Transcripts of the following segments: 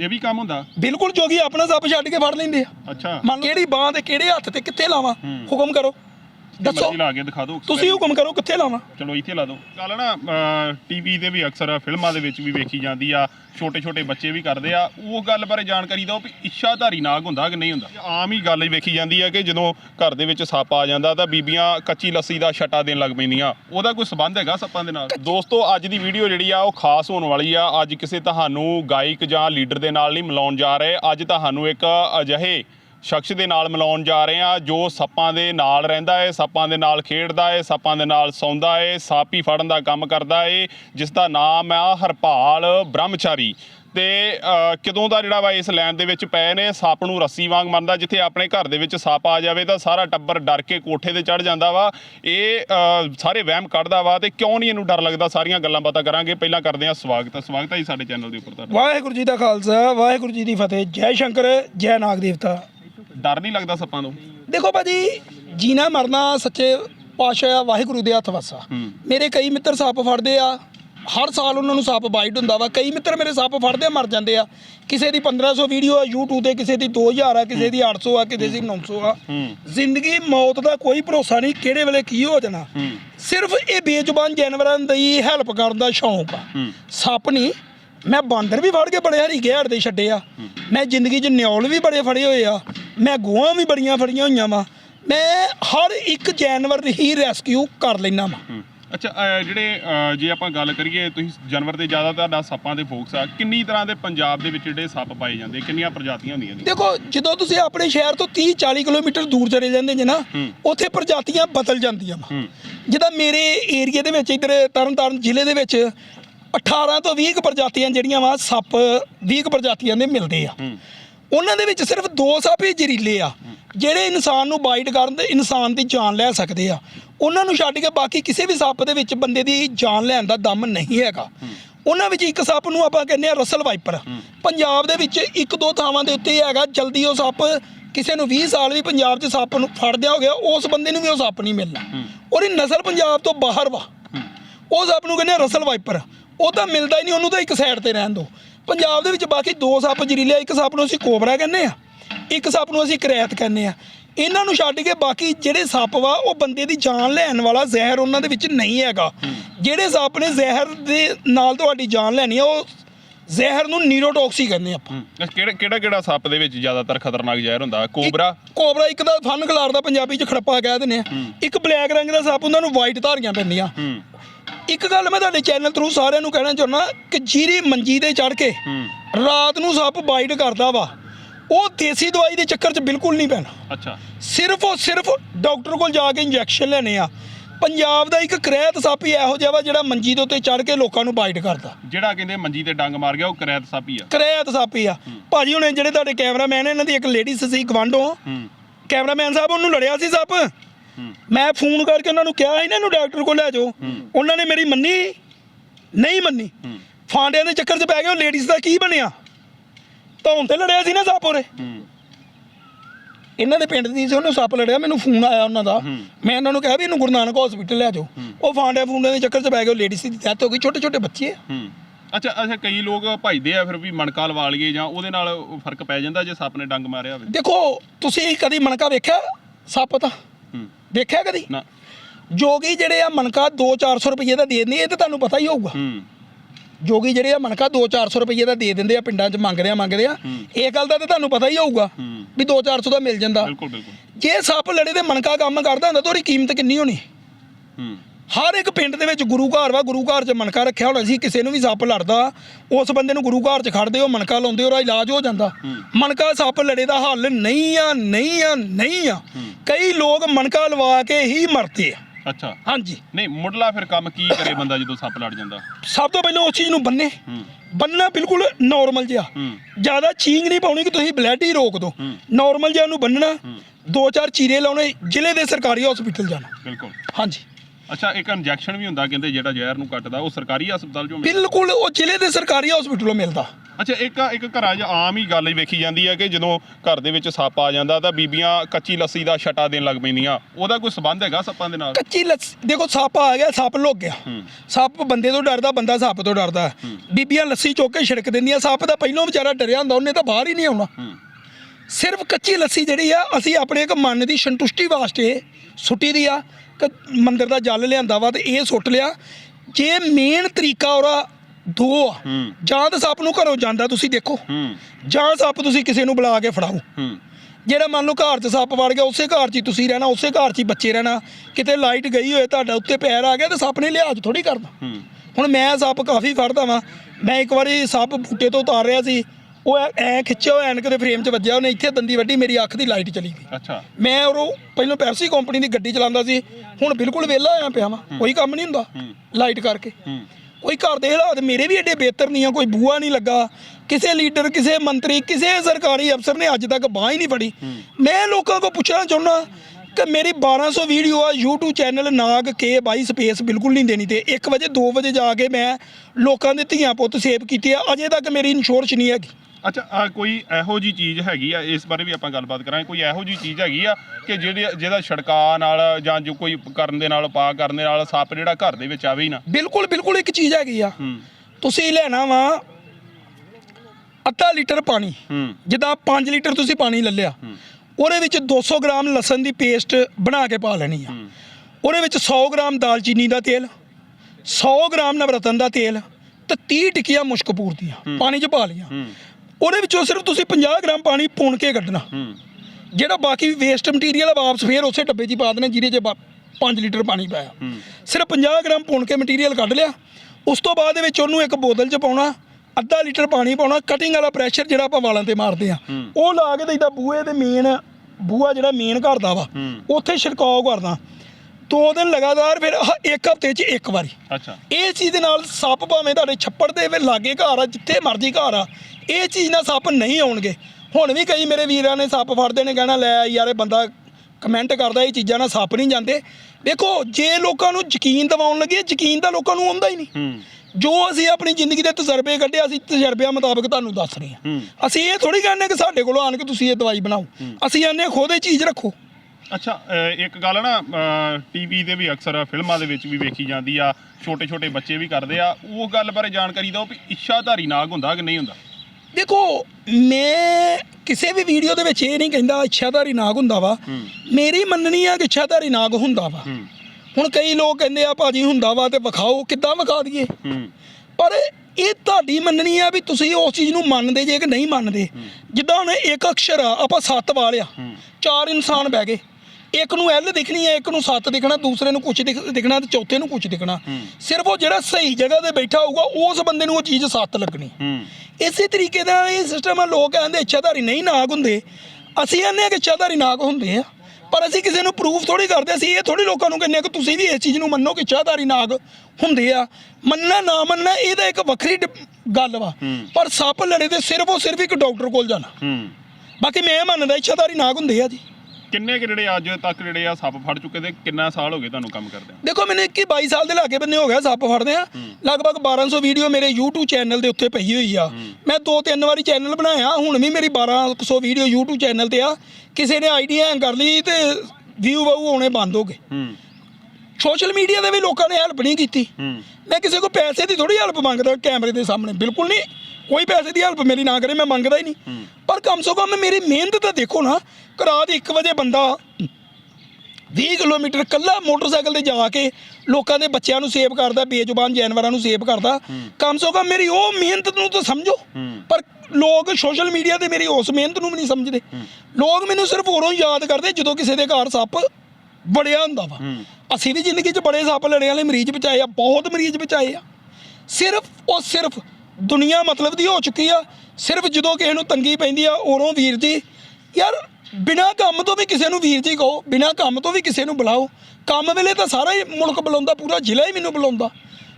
ਇਹ ਵੀ ਕੰਮ ਹੁੰਦਾ? ਬਿਲਕੁਲ ਜੋਗੀ ਆਪਣਾ ਸੱਪ ਛੱਡ ਕੇ ਫੜ ਲੈਂਦੇ ਆ। ਅੱਛਾ। ਕਿਹੜੀ ਬਾਹ ਤੇ ਕਿਹੜੇ ਹੱਥ ਤੇ ਕਿੱਥੇ ਲਾਵਾਂ? ਹੁਕਮ ਕਰੋ। ਦੱਸੋ। ਲਾ ਕੇ ਦਿਖਾ ਦਿਓ। ਤੁਸੀਂ ਹੁਕਮ ਕਰੋ ਕਿੱਥੇ ਲਾਵਾਂ? ਚਲੋ ਇੱਥੇ ਲਾ ਦਿਓ। ਗੱਲ ਨਾ ਟੀਵੀ ਤੇ ਵੀ ਅਕਸਰ ਫਿਲਮਾਂ ਦੇ ਵਿੱਚ ਵੀ ਵੇਖੀ ਜਾਂਦੀ ਆ ਛੋਟੇ ਛੋਟੇ ਬੱਚੇ ਵੀ ਕਰਦੇ ਆ। ਉਹ ਗੱਲ ਬਾਰੇ ਜਾਣਕਾਰੀ ਦਿਓ ਵੀ ਇੱਛਾਧਾਰੀ ਨਾਗ ਹੁੰਦਾ ਕਿ ਨਹੀਂ ਹੁੰਦਾ। ਆਮ ਹੀ ਗੱਲ ਹੀ ਵੇਖੀ ਜਾਂਦੀ ਆ ਕਿ ਜਦੋਂ ਘਰ ਦੇ ਵਿੱਚ ਸੱਪ ਆ ਜਾਂਦਾ ਤਾਂ ਬੀਬੀਆਂ ਕੱਚੀ ਲੱਸੀ ਦਾ ਛੱਟਾ ਦੇਣ ਲੱਗ ਪੈਂਦੀਆਂ। ਉਹਦਾ ਕੋਈ ਸਬੰਧ ਹੈਗਾ ਸੱਪਾਂ ਦੇ ਨਾਲ? ਦੋਸਤੋ ਅੱਜ ਦੀ ਵੀਡੀਓ ਜਿਹੜੀ ਆ ਉਹ ਖਾਸ ਹੋਣ ਵਾਲੀ ਆ। ਅੱਜ ਕਿਸੇ ਤੁਹਾਨੂੰ ਗਾਇਕ ਜਾਂ ਲੀਡਰ ਦੇ ਨਾਲ ਨਹੀਂ ਮਿਲਾਉਣ ਜਾ ਰਹੇ। ਅੱਜ ਤੁਹਾਨੂੰ ਇੱਕ ਅਜਿਹੇ ਸ਼ਖਸ ਦੇ ਨਾਲ ਮਿਲਾਉਣ ਜਾ ਰਹੇ ਆ ਜੋ ਸੱਪਾਂ ਦੇ ਨਾਲ ਰਹਿੰਦਾ ਹੈ, ਸੱਪਾਂ ਦੇ ਨਾਲ ਖੇਡਦਾ ਏ ਸੱਪਾਂ ਦੇ ਨਾਲ ਸੌਂਦਾ ਏ ਸਾਪ ਹੀ ਫੜਨ ਦਾ ਕੰਮ ਕਰਦਾ ਏ ਜਿਸ ਦਾ ਨਾਮ ਆ ਹਰਪਾਲ ਬ੍ਰਹਮਚਾਰੀ। ਤੇ ਕਿਦੋਂ ਦਾ ਜਿਹੜਾ ਵਾ ਇਸ ਲੈਣ ਦੇ ਵਿੱਚ ਪਏ ਨੇ, ਸੱਪ ਨੂੰ ਰੱਸੀ ਵਾਂਗ ਮੰਨਦਾ ਜਿੱਥੇ ਆਪਣੇ ਘਰ ਦੇ ਵਿੱਚ ਸੱਪ ਆ ਜਾਵੇ ਤਾਂ ਸਾਰਾ ਟੱਬਰ ਡਰ ਕੇ ਕੋਠੇ ਤੇ ਚੜ ਜਾਂਦਾ ਵਾ। ਇਹ ਸਾਰੇ ਵਹਿਮ ਕੱਢਦਾ ਵਾ ਤੇ ਕਿਉਂ ਨਹੀਂ ਇਹਨੂੰ ਡਰ ਲੱਗਦਾ? ਸਾਰੀਆਂ ਗੱਲਾਂ ਬਾਤਾਂ ਕਰਾਂਗੇ। ਪਹਿਲਾਂ ਕਰਦੇ ਹਾਂ ਸਵਾਗਤ ਸਵਾਗਤ ਹੈ ਜੀ ਸਾਡੇ ਚੈਨਲ ਦੇ ਉੱਪਰ ਤੁਹਾਡਾ। ਵਾਹਿਗੁਰੂ ਜੀ ਦਾ ਖਾਲਸਾ, ਵਾਹਿਗੁਰੂ ਜੀ ਦੀ ਫਤਿਹ। ਜੈ ਸ਼ੰਕਰ, ਜੈ ਨਾਗ ਦੇਵਤਾ ਡਰ ਨਹੀਂ ਲੱਗਦਾ ਸੱਪਾਂ ਤੋਂ? ਦੇਖੋ ਭਾਜੀ ਜੀਣਾ ਮਰਨਾ ਸੱਚੇ ਪਾਤਸ਼ਾਹ ਵਾਹਿਗੁਰੂ ਦੇ ਹੱਥ ਵਸਾ। ਮੇਰੇ ਕਈ ਮਿੱਤਰ ਸੱਪ ਫੜਦੇ ਆ। ਹਰ ਸਾਲ ਉਹਨਾਂ ਨੂੰ ਸੱਪ ਬਾਈਟ ਹੁੰਦਾ ਵਾ। ਕਈ ਮਿੱਤਰ ਮੇਰੇ ਸੱਪ ਫੜਦੇ ਮਰ ਜਾਂਦੇ ਆ। ਕਿਸੇ ਦੀ 1500 ਵੀਡੀਓ ਆ YouTube ਤੇ ਕਿਸੇ ਦੀ 2000 ਆ ਕਿਸੇ ਦੀ 800 ਆ ਕਿਸੇ ਦੀ 900 ਆ। ਜ਼ਿੰਦਗੀ ਮੌਤ ਦਾ ਕੋਈ ਭਰੋਸਾ ਨਹੀਂ ਕਿਹੜੇ ਵੇਲੇ ਕੀ ਹੋ ਜਾਣਾ। ਸਿਰਫ ਇਹ ਬੇਜ਼ੁਬਾਨ ਜਾਨਵਰਾਂ ਦੀ ਹੈਲਪ ਕਰਨ ਦਾ ਸ਼ੌਂਕ ਆ। ਸੱਪ ਨਹੀਂ ਮੈਂ ਬਾਂਦਰ ਵੀ ਫੜ ਕੇ ਬੜੇ ਹਰੀ ਘੇੜ ਦੇ ਛੱਡੇ ਆ। ਮੈਂ ਜ਼ਿੰਦਗੀ 'ਚ ਨਿਉਲ ਵੀ ਬੜੇ ਫੜੇ ਹੋਏ ਆ। ਮੈਂ ਗੋਆਂ ਵੀ ਬੜੀਆਂ ਫੜੀਆਂ ਹੋਈਆਂ ਵਾ। ਮੈਂ ਹਰ ਇੱਕ ਜਾਨਵਰ ਹੀ ਰੈਸਕਿਊ ਕਰ ਲੈਣਾ ਵਾ। ਅੱਛਾ ਅਹ ਜਿਹੜੇ ਅਹ ਜੇ ਆਪਾਂ ਗੱਲ ਕਰੀਏ ਤੁਸੀਂ ਜਾਨਵਰ ਤੇ ਜ਼ਿਆਦਾ ਤੁਹਾਡਾ ਸੱਪਾਂ ਦੇ ਫੋਕਸ ਆ। ਕਿੰਨੀ ਤਰ੍ਹਾਂ ਦੇ ਪੰਜਾਬ ਦੇ ਵਿੱਚ ਜਿਹੜੇ ਸੱਪ ਪਾਏ ਜਾਂਦੇ? ਕਿੰਨੀਆਂ ਪ੍ਰਜਾਤੀਆਂ ਹੁੰਦੀਆਂ ਨੇ? ਦੇਖੋ ਜਦੋਂ ਤੁਸੀਂ ਆਪਣੇ ਸ਼ਹਿਰ ਤੋਂ 30 40 ਕਿਲੋਮੀਟਰ ਦੂਰ ਚਲੇ ਜਾਂਦੇ ਜੇ ਨਾ। ਉੱਥੇ ਪ੍ਰਜਾਤੀਆਂ ਬਦਲ ਜਾਂਦੀਆਂ ਵਾ। ਜਿੱਦਾਂ ਮੇਰੇ ਏਰੀਆ ਦੇ ਵਿੱਚ ਇਧਰ ਤਰਨਤਾਰਨ ਜ਼ਿਲ੍ਹੇ ਦੇ ਵਿੱਚ 18 ਤੋਂ 20 ਕੁ ਪ੍ਰਜਾਤੀਆਂ ਜਿਹੜੀਆਂ ਵਾ ਸੱਪ 20 ਕੁ ਪ੍ਰਜਾਤੀਆਂ ਦੇ ਮਿਲਦੇ ਆ। ਉਹਨਾਂ ਦੇ ਵਿੱਚ ਸਿਰਫ ਦੋ ਸੱਪ ਹੀ ਜ਼ਹਿਰੀਲੇ ਆ ਜਿਹੜੇ ਇਨਸਾਨ ਨੂੰ ਬਾਈਟ ਕਰਨ ਤੇ ਇਨਸਾਨ ਦੀ ਜਾਨ ਲੈ ਸਕਦੇ ਆ। ਉਹਨਾਂ ਨੂੰ ਛੱਡ ਕੇ ਬਾਕੀ ਕਿਸੇ ਵੀ ਸੱਪ ਦੇ ਵਿੱਚ ਬੰਦੇ ਦੀ ਜਾਨ ਲੈਣ ਦਾ ਦਮ ਨਹੀਂ ਹੈਗਾ। ਉਹਨਾਂ ਵਿੱਚ ਇੱਕ ਸੱਪ ਨੂੰ ਆਪਾਂ ਕਹਿੰਦੇ ਆ ਰਸਲ ਵਾਈਪਰ। ਪੰਜਾਬ ਦੇ ਵਿੱਚ ਇੱਕ ਦੋ ਥਾਵਾਂ ਦੇ ਉੱਤੇ ਹੈਗਾ ਜਲਦੀ ਉਹ ਸੱਪ ਕਿਸੇ ਨੂੰ 20 ਸਾਲ ਵੀ ਪੰਜਾਬ 'ਚ ਸੱਪ ਨੂੰ ਫੜਦਿਆ ਹੋ ਗਿਆ ਉਸ ਬੰਦੇ ਨੂੰ ਵੀ ਉਹ ਸੱਪ ਨਹੀਂ ਮਿਲਣਾ। ਉਹਦੀ ਨਸਲ ਪੰਜਾਬ ਤੋਂ ਬਾਹਰ ਵਾ। ਉਹ ਸੱਪ ਨੂੰ ਕਹਿੰਦੇ ਆ ਰਸਲ ਵਾਈਪਰ। ਉਹ ਤਾਂ ਮਿਲਦਾ ਹੀ ਨਹੀਂ ਉਹਨੂੰ ਤਾਂ ਇੱਕ ਸਾਈਡ ਤੇ ਰਹਿਣ ਦਿਓ ਪੰਜਾਬ ਦੇ ਵਿੱਚ ਬਾਕੀ ਦੋ ਸੱਪ ਜ਼ਹਿਰੀਲੇ ਇੱਕ ਸੱਪ ਨੂੰ ਅਸੀਂ ਕੋਬਰਾ ਕਹਿੰਦੇ ਆ ਇੱਕ ਸੱਪ ਨੂੰ ਅਸੀਂ ਕਰੈਤ ਕਹਿੰਦੇ ਆ। ਇਹਨਾਂ ਨੂੰ ਛੱਡ ਕੇ ਬਾਕੀ ਜਿਹੜੇ ਸੱਪ ਵਾ ਉਹ ਬੰਦੇ ਦੀ ਜਾਨ ਲੈਣ ਵਾਲਾ ਜ਼ਹਿਰ ਉਹਨਾਂ ਦੇ ਵਿੱਚ ਨਹੀਂ ਹੈਗਾ। ਜਿਹੜੇ ਸੱਪ ਨੇ ਜ਼ਹਿਰ ਦੇ ਨਾਲ ਤੁਹਾਡੀ ਜਾਨ ਲੈਣੀ ਆ ਉਹ ਜ਼ਹਿਰ ਨੂੰ ਨੀਰੋਟੌਕਸੀ ਕਹਿੰਦੇ ਆਪਾਂ। ਕਿਹੜਾ ਕਿਹੜਾ ਕਿਹੜਾ ਸੱਪ ਦੇ ਵਿੱਚ ਜ਼ਿਆਦਾਤਰ ਖਤਰਨਾਕ ਜ਼ਹਿਰ ਹੁੰਦਾ? ਕੋਬਰਾ? ਕੋਬਰਾ ਇੱਕ ਦਾ ਫਨ ਖਿਲਾਰਦਾ ਪੰਜਾਬੀ ਚ ਖੜੱਪਾ ਕਹਿ ਦਿੰਦੇ ਆ। ਇੱਕ ਬਲੈਕ ਰੰਗ ਦਾ ਸੱਪ ਉਹਨਾਂ ਨੂੰ ਵਾਈਟ ਧਾਰੀਆਂ ਪੈਂਦੀਆਂ। ਇੱਕ ਗੱਲ ਮੈਂ ਤੁਹਾਡੇ ਚੈਨਲ ਥਰੂ ਸਾਰਿਆਂ ਨੂੰ ਕਹਿਣਾ ਚਾਹੁੰਦਾ ਕਿ ਜਿਹੜੀ ਮੰਜੀ ਤੇ ਚੜ ਕੇ ਰਾਤ ਨੂੰ ਸੱਪ ਬਾਈਟ ਕਰਦਾ ਵਾ ਉਹ ਦੇਸੀ ਦਵਾਈ ਦੇ ਚੱਕਰ 'ਚ ਬਿਲਕੁਲ ਨਹੀਂ ਪੈਣਾ। ਅੱਛਾ। ਸਿਰਫ ਉਹ ਸਿਰਫ ਡਾਕਟਰ ਕੋਲ ਜਾ ਕੇ ਇੰਜੈਕਸ਼ਨ ਲੈਣੇ ਆ। ਪੰਜਾਬ ਦਾ ਇੱਕ ਕਰੈਤ ਸੱਪ ਹੀ ਇਹੋ ਜਿਹਾ ਵਾ ਜਿਹੜਾ ਮੰਜੀ ਦੇ ਉੱਤੇ ਚੜ ਕੇ ਲੋਕਾਂ ਨੂੰ ਬਾਈਟ ਕਰਦਾ। ਜਿਹੜਾ ਕਹਿੰਦੇ ਮੰਜੀ ਤੇ ਡੰਗ ਮਾਰ ਗਿਆ ਉਹ ਕਰੈਤ ਸੱਪ ਹੀ ਆ। ਕਰੈਤ ਸੱਪ ਹੀ ਆ। ਭਾਜੀ ਹੁਣ ਜਿਹੜੇ ਤੁਹਾਡੇ ਕੈਮਰਾਮੈਨ ਇਹਨਾਂ ਦੀ ਇੱਕ ਲੇਡੀਜ਼ ਸੀ ਗਵਾਂਢੋਂ ਹੂੰ। ਕੈਮਰਾਮੈਨ ਸਾਹਿਬ ਉਹਨੂੰ ਲੜਿਆ ਸੀ ਸੱਪ? ਮੈਂ ਫੋਨ ਕਰਕੇ ਉਹਨਾਂ ਨੂੰ ਕਿਹਾ ਸੀ ਨਾ ਇਹਨੂੰ ਡਾਕਟਰ ਕੋਲ ਲੈ ਜਾਓ। ਉਹਨਾਂ ਨੇ ਮੇਰੀ ਮੰਨੀ ਨਹੀਂ ਮੰਨੀ। ਫਾਂਡਿਆਂ ਦੇ ਚੱਕਰ 'ਚ ਪੈ ਗਏ ਉਹ ਲੇਡੀਜ਼ ਦਾ ਕੀ ਬਣਿਆ? ਧੌਣ ਤੇ ਲੜਿਆ ਸੀ ਨਾ ਸੱਪ ਇਹਨਾਂ ਦੇ ਪਿੰਡ ਦੀ ਸੀ ਉਹਨੂੰ ਸੱਪ ਲੜਿਆ ਮੈਨੂੰ ਫੋਨ ਆਇਆ ਉਹਨਾਂ ਦਾ। ਮੈਂ ਇਹਨਾਂ ਨੂੰ ਕਿਹਾ ਵੀ ਇਹਨੂੰ ਗੁਰੂ ਨਾਨਕ ਹਸਪੀਟਲ ਲੈ ਜਾਓ। ਉਹ ਫਾਂਡਿਆਂ ਫੂੰਡਿਆਂ ਦੇ ਚੱਕਰ 'ਚ ਪੈ ਗਏ ਉਹ ਲੇਡੀਜ਼ ਦੀ ਡੈਥ ਹੋ ਗਈ ਛੋਟੇ ਛੋਟੇ ਬੱਚੇ ਆ। ਅੱਛਾ ਅੱਛਾ ਕਈ ਲੋਕ ਭਜਦੇ ਆ ਫਿਰ ਵੀ ਮਣਕਾ ਲਵਾ ਲਈਏ ਜਾਂ ਉਹਦੇ ਨਾਲ ਫ਼ਰਕ ਪੈ ਜਾਂਦਾ ਜੇ ਸੱਪ ਨੇ ਡੰਗ ਮਾਰਿਆ ਹੋਵੇ। ਦੇਖੋ ਤੁਸੀਂ ਕਦੀ ਮਣਕਾ ਵੇਖਿਆ ਸੱਪ ਤਾਂ? ਹੂੰ। ਵੇਖਿਆ ਕਦੀ? ਨਾ। ਜੋਗੀ ਜਿਹੜੇ ਆ ਮਣਕਾ 2-400 ਰੁਪਏ ਦਾ ਦੇ ਦਿੰਦੇ ਇਹ ਤਾਂ ਤੁਹਾਨੂੰ ਪਤਾ ਹੀ ਹੋਊਗਾ। ਹੂੰ। ਜੋਗੀ ਜਿਹੜੇ ਆ ਮਣਕਾ 2-400 ਰੁਪਏ ਦਾ ਦੇ ਦਿੰਦੇ ਆ ਪਿੰਡਾਂ 'ਚ ਮੰਗਦੇ ਆ ਮੰਗਦੇ ਆ। ਇਹ ਗੱਲ ਦਾ ਤਾਂ ਤੁਹਾਨੂੰ ਪਤਾ ਹੀ ਹੋਊਗਾ ਵੀ 2-400 ਦਾ ਮਿਲ ਜਾਂਦਾ। ਬਿਲਕੁਲ ਬਿਲਕੁਲ। ਜੇ ਸੱਪ ਲੜੇ ਤੇ ਮਣਕਾ ਕੰਮ ਕਰਦਾ ਹੁੰਦਾ ਤਾਂ ਉਹਦੀ ਕੀਮਤ ਕਿੰਨੀ ਹੋਣੀ? ਹੂੰ। ਹਰ ਇੱਕ ਪਿੰਡ ਦੇ ਵਿੱਚ ਗੁਰੂ ਘਰ ਵਾ ਗੁਰੂ ਘਰ 'ਚ ਮਣਕਾ ਰੱਖਿਆ ਹੋਣਾ ਸੀ ਕਿਸੇ ਨੂੰ ਵੀ ਸੱਪ ਲੜਦਾ ਉਸ ਬੰਦੇ ਨੂੰ ਗੁਰੂ ਘਰ 'ਚ ਖੜਦੇ ਉਹ ਮਣਕਾ ਲਾਉਂਦੇ ਉਹਦਾ ਇਲਾਜ ਹੋ ਜਾਂਦਾ। ਮਣਕਾ ਸੱਪ ਲੜੇ ਦਾ ਹੱਲ ਨਹੀਂ ਆ ਨਹੀਂ ਆ ਨਹੀਂ ਆ। ਕਈ ਲੋਕ ਮਣਕਾ ਲਵਾ ਕੇ ਹੀ ਮਰਦੇ ਆ। ਅੱਛਾ। ਹਾਂਜੀ। ਨਹੀਂ ਮੁੱਢਲਾ ਫਿਰ ਕੰਮ ਕੀ ਕਰੇ ਬੰਦਾ ਜਦੋਂ ਸੱਪ ਲੜ ਜਾਂਦਾ? ਸਭ ਤੋਂ ਪਹਿਲਾਂ ਉਸ ਚੀਜ਼ ਨੂੰ ਬੰਨੇ। ਬੰਨਣਾ ਬਿਲਕੁਲ ਨਾਰਮਲ ਜਿਹਾ। ਜ਼ਿਆਦਾ ਚੀਂਗ ਨਹੀਂ ਪਾਉਣੀ ਕਿ ਤੁਸੀਂ ਬਲੱਡ ਹੀ ਰੋਕ ਦਿਓ ਨਾਰਮਲ ਜਿਹਾ ਨੂੰ ਬੰਨਣਾ। ਦੋ ਚਾਰ ਚੀਰੇ ਲਾਉਣੇ ਜ਼ਿਲ੍ਹੇ ਦੇ ਸਰਕਾਰੀ ਹਸਪੀਟਲ ਜਾਣਾ। ਬਿਲਕੁਲ। ਹਾਂਜੀ। ਅੱਛਾ ਇੱਕ ਇੰਜੈਕਸ਼ਨ ਵੀ ਹੁੰਦਾ ਕਹਿੰਦੇ ਜਿਹੜਾ ਜ਼ਹਿਰ ਨੂੰ ਕੱਟਦਾ ਉਹ ਸਰਕਾਰੀ ਹਸਪਤਾਲ ਚੋਂ ਮਿਲਦਾ? ਬਿਲਕੁਲ ਉਹ ਜ਼ਿਲ੍ਹੇ ਦੇ ਸਰਕਾਰੀ ਹਸਪੀਟਲੋਂ ਮਿਲਦਾ। ਅੱਛਾ ਇੱਕ ਇੱਕ ਘਰਾਂ 'ਚ ਆਮ ਹੀ ਗੱਲ ਹੀ ਵੇਖੀ ਜਾਂਦੀ ਹੈ ਕਿ ਜਦੋਂ ਘਰ ਦੇ ਵਿੱਚ ਸੱਪ ਆ ਜਾਂਦਾ ਤਾਂ ਬੀਬੀਆਂ ਕੱਚੀ ਲੱਸੀ ਦਾ ਛਟਾ ਦੇਣ ਲੱਗ ਪੈਂਦੀਆਂ। ਉਹਦਾ ਕੋਈ ਸਬੰਧ ਹੈਗਾ ਸੱਪਾਂ ਦੇ ਨਾਲ? ਕੱਚੀ ਲੱਸ ਦੇਖੋ ਸੱਪ ਆ ਗਿਆ ਸੱਪ ਲੁੱਕ ਗਿਆ। ਸੱਪ ਬੰਦੇ ਤੋਂ ਡਰਦਾ ਬੰਦਾ ਸੱਪ ਤੋਂ ਡਰਦਾ। ਬੀਬੀਆਂ ਲੱਸੀ ਚੁੱਕ ਕੇ ਛਿੜਕ ਦਿੰਦੀਆਂ ਸੱਪ ਦਾ ਪਹਿਲੋਂ ਵਿਚਾਰਾ ਡਰਿਆ ਹੁੰਦਾ ਉਹਨੇ ਤਾਂ ਬਾਹਰ ਹੀ ਨਹੀਂ ਆਉਣਾ। ਸਿਰਫ ਕੱਚੀ ਲੱਸੀ ਜਿਹੜੀ ਆ ਅਸੀਂ ਆਪਣੇ ਇੱਕ ਮਨ ਦੀ ਸੰਤੁਸ਼ਟੀ ਵਾਸਤੇ ਸੁੱਟੀ ਦੀ ਆ। ਮੰਦਿਰ ਦਾ ਜਲ ਲਿਆਂਦਾ ਵਾ ਤੇ ਇਹ ਸੁੱਟ ਲਿਆ। ਜੇ ਮੇਨ ਤਰੀਕਾ ਉਹਦਾ ਦੋ ਆ। ਜਾਂ ਤਾਂ ਸੱਪ ਨੂੰ ਘਰੋਂ ਜਾਂਦਾ ਤੁਸੀਂ ਦੇਖੋ। ਜਾਂ ਸੱਪ ਤੁਸੀਂ ਕਿਸੇ ਨੂੰ ਬੁਲਾ ਕੇ ਫੜਾਓ। ਜਿਹੜਾ ਮੰਨ ਲਓ ਘਰ 'ਚ ਸੱਪ ਵੜ ਗਿਆ ਉਸੇ ਘਰ 'ਚ ਹੀ ਤੁਸੀਂ ਰਹਿਣਾ ਉਸੇ ਘਰ 'ਚ ਹੀ ਬੱਚੇ ਰਹਿਣਾ। ਕਿਤੇ ਲਾਈਟ ਗਈ ਹੋਏ ਤੁਹਾਡਾ ਉੱਤੇ ਪੈਰ ਆ ਗਿਆ ਤੇ ਸੱਪ ਨੇ ਲਿਹਾਜ਼ ਥੋੜੀ ਕਰਦਾ ਹੁਣ ਮੈਂ ਸੱਪ ਕਾਫੀ ਫੜਦਾ ਵਾਂ। ਮੈਂ ਇੱਕ ਵਾਰੀ ਸੱਪ ਬੂਟੇ ਤੋਂ ਉਤਾਰ ਰਿਹਾ ਸੀ। ਉਹ ਐ- ਖਿੱਚਿਆ ਹੋਇਆ ਐਨਕ ਦੇ ਫਰੇਮ 'ਚ ਵੱਜਿਆ ਉਹਨੇ ਇੱਥੇ ਦੰਦੀ ਵੱਢੀ ਮੇਰੀ ਅੱਖ ਦੀ ਲਾਈਟ ਚਲੀ ਗਈ। ਅੱਛਾ। ਮੈਂ ਉਹ ਪਹਿਲਾਂ ਪੈਪਸੀ ਕੰਪਨੀ ਦੀ ਗੱਡੀ ਚਲਾਉਂਦਾ ਸੀ ਹੁਣ ਬਿਲਕੁਲ ਵਿਹਲਾ ਹੋਇਆ ਪਿਆ ਵਾਂ ਕੋਈ ਕੰਮ ਨਹੀਂ ਹੁੰਦਾ ਲਾਈਟ ਕਰਕੇ। ਕੋਈ ਘਰ ਦੇ ਹਾਲਾਤ ਮੇਰੇ ਵੀ ਏਡੇ ਬਿਹਤਰ ਨਹੀਂ ਆ ਕੋਈ ਬੂਆ ਨਹੀਂ ਲੱਗਾ ਕਿਸੇ ਲੀਡਰ ਕਿਸੇ ਮੰਤਰੀ ਕਿਸੇ ਸਰਕਾਰੀ ਅਫਸਰ ਨੇ ਅੱਜ ਤੱਕ ਬਾਹ ਹੀ ਨਹੀਂ ਫੜੀ। ਮੈਂ ਲੋਕਾਂ ਕੋਲ ਪੁੱਛਣਾ ਚਾਹੁੰਦਾ ਕਿ ਮੇਰੀ 1200 ਵੀਡੀਓ ਆ YouTube ਚੈਨਲ ਨਾਗ ਕੇ ਬਾਈ ਸਪੇਸ ਬਿਲਕੁਲ ਨਹੀਂ ਦੇਣੀ ਤੇ 1 ਵਜੇ 2 ਵਜੇ ਜਾ ਕੇ ਮੈਂ ਲੋਕਾਂ ਦੇ ਧੀਆਂ ਪੁੱਤ ਸੇਵ ਕੀਤੇ ਆ ਅਜੇ ਤੱਕ ਮੇਰੀ ਇੰਸ਼ੋਰੈਂਸ ਨਹੀਂ ਹੈਗੀ। ਅੱਛਾ ਆ ਕੋਈ ਇਹੋ ਜੀ ਚੀਜ਼ ਹੈਗੀ ਆ ਇਸ ਬਾਰੇ ਵੀ ਆਪਾਂ ਗੱਲਬਾਤ ਕਰਾਂਗੇ। ਕੋਈ ਇਹੋ ਜੀ ਚੀਜ਼ ਹੈਗੀ ਆ ਕਿ ਜਿਹੜੀ ਜਿਹਦਾ ਛੜਕਾ ਨਾਲ ਜਾਂ ਜੋ ਕੋਈ ਕਰਨ ਦੇ ਨਾਲ ਪਾ ਕਰਨ ਦੇ ਨਾਲ ਸੱਪ ਜਿਹੜਾ ਘਰ ਦੇ ਵਿੱਚ ਆਵੇ ਹੀ ਨਾ। ਬਿਲਕੁਲ ਬਿਲਕੁਲ ਇੱਕ ਚੀਜ਼ ਹੈਗੀ ਆ। ਤੁਸੀਂ ਲੈਣਾ ਵਾ ਅੱਧਾ ਲੀਟਰ ਪਾਣੀ। ਜਿੱਦਾਂ 5 ਲੀਟਰ ਤੁਸੀਂ ਪਾਣੀ ਲੈ ਲਿਆ। ਉਹਦੇ ਵਿੱਚ 200 ਗ੍ਰਾਮ ਲਸਣ ਦੀ ਪੇਸਟ ਬਣਾ ਕੇ ਪਾ ਲੈਣੀ ਆ। ਉਹਦੇ ਵਿੱਚ 100 ਗ੍ਰਾਮ ਦਾਲਚੀਨੀ ਦਾ ਤੇਲ 100 ਗ੍ਰਾਮ ਨਵਰਤਨ ਦਾ ਤੇਲ ਤੇ 30 ਟਿੱਕੀਆਂ ਮੁਸ਼ਕਪੂਰ ਦੀਆਂ। ਪਾਣੀ 'ਚ ਪਾ ਲਈਆਂ। ਉਹਦੇ ਵਿੱਚੋਂ ਸਿਰਫ ਤੁਸੀਂ 50 ਗ੍ਰਾਮ ਪਾਣੀ ਪੁਣ ਕੇ ਕੱਢਣਾ। ਜਿਹੜਾ ਬਾਕੀ ਵੇਸਟ ਮਟੀਰੀਅਲ ਆ ਵਾਪਸ ਫੇਰ ਉਸੇ ਡੱਬੇ 'ਚ ਪਾ ਦੇਣਾ ਜਿਹਦੇ 'ਚ 5 ਲੀਟਰ ਪਾਣੀ ਪਾਇਆ। ਸਿਰਫ 50 ਗ੍ਰਾਮ ਪੁਣ ਕੇ ਮਟੀਰੀਅਲ ਕੱਢ ਲਿਆ। ਉਸ ਤੋਂ ਬਾਅਦ ਦੇ ਵਿੱਚ ਉਹਨੂੰ ਇੱਕ ਬੋਤਲ 'ਚ ਪਾਉਣਾ ਅੱਧਾ ਲੀਟਰ ਪਾਣੀ ਪਾਉਣਾ ਕਟਿੰਗ ਵਾਲਾ ਪ੍ਰੈਸ਼ਰ ਜਿਹੜਾ ਆਪਾਂ ਵਾਲਾਂ ਤੇ ਮਾਰਦੇ ਆ ਉਹ ਲਾ ਕੇ ਤੇ ਇਦਾਂ ਬੂਹੇ ਤੇ ਮੇਨ ਬੂਹਾ ਜਿਹੜਾ ਮੇਨ ਘਰ ਦਾ ਵਾ ਉੱਥੇ ਛਿੜਕਾਅ ਕਰਦਾ। ਦੋ ਦਿਨ ਲਗਾਤਾਰ ਫਿਰ ਹ- ਇੱਕ ਹਫ਼ਤੇ 'ਚ ਇੱਕ ਵਾਰੀ। ਅੱਛਾ। ਇਹ ਚੀਜ਼ ਦੇ ਨਾਲ ਸੱਪ ਭਾਵੇਂ ਤੁਹਾਡੇ ਛੱਪੜ ਦੇ ਵਿੱਚ ਲਾਗੇ ਘਰ ਆ ਜਿੱਥੇ ਮਰਜ਼ੀ ਘਰ ਆ ਇਹ ਚੀਜ਼ ਨਾਲ ਸੱਪ ਨਹੀਂ ਆਉਣਗੇ। ਹੁਣ ਵੀ ਕਈ ਮੇਰੇ ਵੀਰਾਂ ਨੇ ਸੱਪ ਫੜਦੇ ਨੇ ਕਹਿਣਾ ਲੈ ਯਾਰ ਇਹ ਬੰਦਾ ਕਮੈਂਟ ਕਰਦਾ ਇਹ ਚੀਜ਼ਾਂ ਨਾਲ ਸੱਪ ਨਹੀਂ ਜਾਂਦੇ। ਦੇਖੋ ਜੇ ਲੋਕਾਂ ਨੂੰ ਯਕੀਨ ਦਿਵਾਉਣ ਲੱਗੇ ਯਕੀਨ ਤਾਂ ਲੋਕਾਂ ਨੂੰ ਆਉਂਦਾ ਹੀ ਨਹੀਂ। ਹੂੰ। ਜੋ ਅਸੀਂ ਆਪਣੀ ਜ਼ਿੰਦਗੀ ਦੇ ਤਜਰਬੇ ਕੱਢੇ ਅਸੀਂ ਤਜਰਬਿਆਂ ਮੁਤਾਬਕ ਤੁਹਾਨੂੰ ਦੱਸ ਰਹੇ ਹਾਂ। ਹੂੰ। ਅਸੀਂ ਇਹ ਥੋੜੀ ਕਹਿੰਦੇ ਕਿ ਸਾਡੇ ਕੋਲੋਂ ਆਣ ਕੇ ਤੁਸੀਂ ਇਹ ਦਵਾਈ ਬਣਾਓ। ਅਸੀਂ ਆਨੇ ਖੁਦ ਇਹ ਚੀਜ਼ ਰੱਖੋ। ਅੱਛਾ ਇੱਕ ਗੱਲ ਨਾ ਟੀਵੀ ਤੇ ਵੀ ਅਕਸਰ ਫਿਲਮਾਂ ਦੇ ਵਿੱਚ ਵੀ ਵੇਖੀ ਜਾਂਦੀ ਆ ਛੋਟੇ ਛੋਟੇ ਬੱਚੇ ਵੀ ਕਰਦੇ ਆ ਉਹ ਗੱਲ ਬਾਰੇ ਜਾਣਕਾਰੀ ਦਿਓ ਵੀ ਇੱਛਾਧਾਰੀ ਨਾਗ ਹੁੰਦਾ ਕਿ ਨਹੀਂ ਹੁੰਦਾ? ਦੇਖੋ ਮੈਂ ਕਿਸੇ ਵੀ ਵੀਡੀਓ ਦੇ ਵਿੱਚ ਇਹ ਨਹੀਂ ਕਹਿੰਦਾ ਇੱਛਾਧਾਰੀ ਨਾਗ ਹੁੰਦਾ ਵਾ। ਮੇਰੀ ਮੰਨਣੀ ਆ ਕਿ ਇੱਛਾਧਾਰੀ ਨਾਗ ਹੁੰਦਾ ਵਾ। ਹੁਣ ਕਈ ਲੋਕ ਕਹਿੰਦੇ ਆ ਭਾਜੀ ਹੁੰਦਾ ਵਾ ਤੇ ਵਿਖਾਓ ਕਿੱਦਾਂ ਵਿਖਾ ਦਈਏ? ਪਰ ਇਹ ਤੁਹਾਡੀ ਮੰਨਣੀ ਆ ਵੀ ਤੁਸੀਂ ਉਸ ਚੀਜ਼ ਨੂੰ ਮੰਨਦੇ ਜੇ ਕਿ ਨਹੀਂ ਮੰਨਦੇ। ਜਿੱਦਾਂ ਹੁਣ ਇੱਕ ਅਕਸ਼ਰ ਆ ਆਪਾਂ ਸੱਤ ਵਾਲਿਆ ਚਾਰ ਇਨਸਾਨ ਬਹਿ ਗਏ। ਇੱਕ ਨੂੰ ਐਲ ਦਿਖਣੀ ਹੈ ਇੱਕ ਨੂੰ ਸੱਤ ਦਿਖਣਾ ਦੂਸਰੇ ਨੂੰ ਕੁਝ ਦਿਖਣਾ ਤੇ ਚੌਥੇ ਨੂੰ ਕੁਝ ਦਿਖਣਾ। ਸਿਰਫ ਉਹ ਜਿਹੜਾ ਸਹੀ ਜਗ੍ਹਾ ਤੇ ਬੈਠਾ ਹੋਊਗਾ ਉਸ ਬੰਦੇ ਨੂੰ ਉਹ ਚੀਜ਼ ਸੱਤ ਲੱਗਣੀ। ਇਸੇ ਤਰੀਕੇ ਨਾਲ ਇਹ ਸਿਸਟਮ ਆ ਲੋਕ ਕਹਿੰਦੇ ਇੱਛਾਧਾਰੀ ਨਹੀਂ ਨਾਗ ਹੁੰਦੇ। ਅਸੀਂ ਕਹਿੰਦੇ ਆ ਕਿ ਇੱਛਾਧਾਰੀ ਨਾਗ ਹੁੰਦੇ ਆ ਪਰ ਅਸੀਂ ਕਿਸੇ ਨੂੰ ਪ੍ਰੂਫ ਥੋੜੀ ਕਰਦੇ ਅਸੀਂ ਇਹ ਥੋੜੀ ਲੋਕਾਂ ਨੂੰ ਕਹਿੰਦੇ ਕਿ ਤੁਸੀਂ ਵੀ ਇਸ ਚੀਜ਼ ਨੂੰ ਮੰਨੋ ਕਿ ਇੱਛਾਧਾਰੀ ਨਾਗ ਹੁੰਦੇ ਆ। ਮੰਨਣਾ ਨਾ ਮੰਨਣਾ ਇਹ ਤਾਂ ਇੱਕ ਵੱਖਰੀ ਗੱਲ ਵਾ। ਪਰ ਸੱਪ ਲੜੇ ਤੇ ਸਿਰਫ ਉਹ ਸਿਰਫ ਇੱਕ ਡਾਕਟਰ ਕੋਲ ਜਾਣਾ। ਬਾਕੀ ਮੈਂ ਮੰਨਦਾ ਇੱਛਾਧਾਰੀ ਨਾਗ ਹੁੰਦੇ ਆ ਜੀ। ਕਿੰਨੇ ਕੁ ਜਿਹੜੇ ਅੱਜ ਤੱਕ ਜਿਹੜੇ ਆ ਸੱਪ ਫੜ ਚੁੱਕੇ ਤੇ ਕਿੰਨਾ ਸਾਲ ਹੋ ਗਏ ਤੁਹਾਨੂੰ ਕੰਮ ਕਰਦੇ ਦੇਖੋ ਮੈਨੂੰ 21 22 ਸਾਲ ਦੇ ਲਾਗੇ ਬੰਨੇ ਹੋ ਗਿਆ ਸੱਪ ਫੜਦੇ ਆ। ਲਗਭਗ 1200 ਵੀਡੀਓ ਮੇਰੇ YouTube ਚੈਨਲ ਦੇ ਉੱਤੇ ਪਈ ਹੋਈ ਆ। ਮੈਂ ਦੋ ਤਿੰਨ ਵਾਰੀ ਚੈਨਲ ਬਣਾਇਆ ਹੁਣ ਵੀ ਮੇਰੀ 1200 ਵੀਡੀਓ YouTube ਚੈਨਲ ਤੇ ਆ। ਕਿਸੇ ਨੇ ਆਈਡੀ ਹੈਂਗ ਕਰ ਲਈ ਤੇ ਵਿਊ ਵਾਊ ਆਉਣੇ ਬੰਦ ਹੋ ਗਏ। ਸੋਸ਼ਲ ਮੀਡੀਆ ਦੇ ਵੀ ਲੋਕਾਂ ਨੇ ਹੈਲਪ ਨਹੀਂ ਕੀਤੀ। ਮੈਂ ਕਿਸੇ ਕੋ ਪੈਸੇ ਦੀ ਥੋੜੀ ਹੈਲਪ ਮੰਗਦਾ ਕੈਮਰੇ ਦੇ ਸਾਹਮਣੇ ਬਿਲਕੁਲ ਨਹੀਂ। ਕੋਈ ਪੈਸੇ ਦੀ ਹੈਲਪ ਮੇਰੀ ਨਾ ਕਰੇ ਮੈਂ ਮੰਗਦਾ ਹੀ ਨਹੀਂ। ਪਰ ਕਮ ਸੋ ਕਮ ਮੇਰੀ ਮਿਹਨਤ ਤਾਂ ਦੇਖੋ ਨਾ ਰਾਤ 1 ਵਜੇ ਬੰਦਾ। 20 ਕਿਲੋਮੀਟਰ ਕੱਲਾ ਮੋਟਰਸਾਈਕਲ ਤੇ ਜਾ ਕੇ ਲੋਕਾਂ ਦੇ ਬੱਚਿਆਂ ਨੂੰ ਸੇਵ ਕਰਦਾ ਬੇਜ਼ੁਬਾਨ ਜਾਨਵਰਾਂ ਨੂੰ ਸੇਵ ਕਰਦਾ। ਕਮ ਸੋ ਕਮ ਮੇਰੀ ਉਹ ਮਿਹਨਤ ਨੂੰ ਤਾਂ ਸਮਝੋ। ਪਰ ਲੋਕ ਸੋਸ਼ਲ ਮੀਡੀਆ ਤੇ ਮੇਰੀ ਉਸ ਮਿਹਨਤ ਨੂੰ ਵੀ ਨਹੀਂ ਸਮਝਦੇ। ਲੋਕ ਮੈਨੂੰ ਸਿਰਫ ਉਦੋਂ ਯਾਦ ਕਰਦੇ ਜਦੋਂ ਕਿਸੇ ਦੇ ਘਰ ਸੱਪ ਬੜਿਆ ਹੁੰਦਾ ਵਾ। ਅਸੀਂ ਵੀ ਜ਼ਿੰਦਗੀ 'ਚ ਬੜੇ ਸੱਪ ਲੜਿਆਂ ਵਾਲੇ ਮਰੀਜ਼ ਬਚਾਏ ਆ ਬਹੁਤ ਮਰੀਜ਼ ਬਚਾਏ ਆ। ਸਿਰਫ ਉਹ ਸਿਰਫ ਦੁਨੀਆ ਮਤਲਬ ਦੀ ਹੋ ਚੁੱਕੀ ਆ। ਸਿਰਫ ਜਦੋਂ ਕਿਸੇ ਨੂੰ ਤੰਗੀ ਪੈਂਦੀ ਆ, ਉਦੋਂ ਵੀਰ ਜੀ, ਯਾਰ ਬਿਨਾ ਕੰਮ ਤੋਂ ਵੀ ਕਿਸੇ ਨੂੰ ਵੀਰ ਜੀ ਕਹੋ, ਬਿਨਾ ਕੰਮ ਤੋਂ ਵੀ ਕਿਸੇ ਨੂੰ ਬੁਲਾਓ। ਕੰਮ ਵੇਲੇ ਤਾਂ ਸਾਰਾ ਹੀ ਮੁਲਕ ਬੁਲਾਉਂਦਾ, ਪੂਰਾ ਜ਼ਿਲ੍ਹਾ ਹੀ ਮੈਨੂੰ ਬੁਲਾਉਂਦਾ।